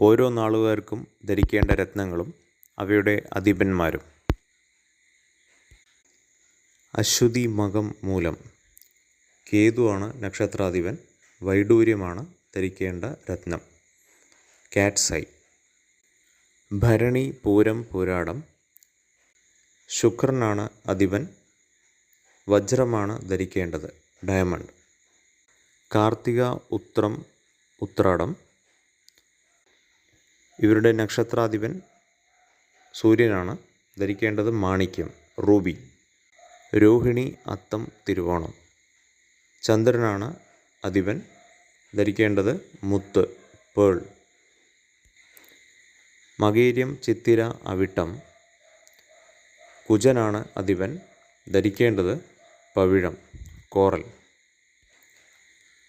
ഓരോ നാളുകാർക്കും ധരിക്കേണ്ട രത്നങ്ങളും അവയുടെ അധിപന്മാരും. അശ്വതി മകം മൂലം കേതുവാണ് നക്ഷത്രാധിപൻ. വൈഡൂര്യമാണ് ധരിക്കേണ്ട രത്നം. കാറ്റ്സൈ. ഭരണി പൂരം പോരാടം. ശുക്രനാണ് അധിപൻ. വജ്രമാണ് ധരിക്കേണ്ടത് ഡയമണ്ട്. കാർത്തിക ഉത്രം ഉത്രാടം. ഇവരുടെ നക്ഷത്രാധിപൻ സൂര്യനാണ്. ധരിക്കേണ്ടത് മാണിക്യം റൂബി. രോഹിണി അത്തം തിരുവോണം. ചന്ദ്രനാണ് അധിപൻ. ധരിക്കേണ്ടത് മുത്ത് പേൾ. മകേര്യം ചിത്തിര അവിട്ടം. കുജനാണ് അധിപൻ. ധരിക്കേണ്ടത് പവിഴം കോറൽ.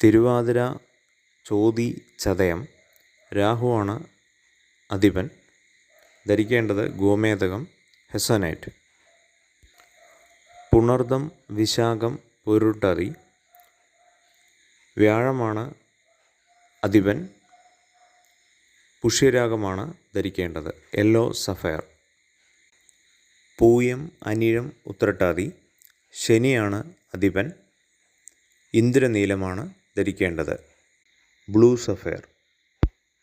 തിരുവാതിര ചോതി ചതയം. രാഹുവാണ് അധിപൻ ധരിക്കേണ്ടത് ഗോമേതകം ഹെസനൈറ്റ്. പുണർദം വിശാഖം പൊരുട്ടറി. വ്യാഴമാണ് അധിപൻ പുഷ്യരാഗമാണ് ധരിക്കേണ്ടത്. Yellow sapphire. പൂയം അനിഴം ഉത്രട്ടാതി. ശനിയാണ് അധിപൻ ഇന്ദ്രനീലമാണ് ധരിക്കേണ്ടത്. Blue sapphire.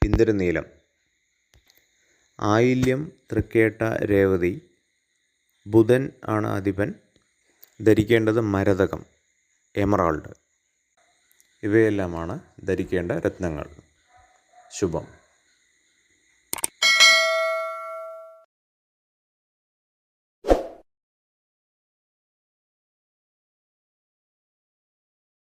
ഇന്ദ്രനീലം. ആയില്യം തൃക്കേട്ട രേവതി. ബുധൻ ആണ് അധിപൻ. ധരിക്കേണ്ടത് മരതകം എമറാൾഡ്. ഇവയെല്ലാമാണ് ധരിക്കേണ്ട രത്നങ്ങൾ. ശുഭം.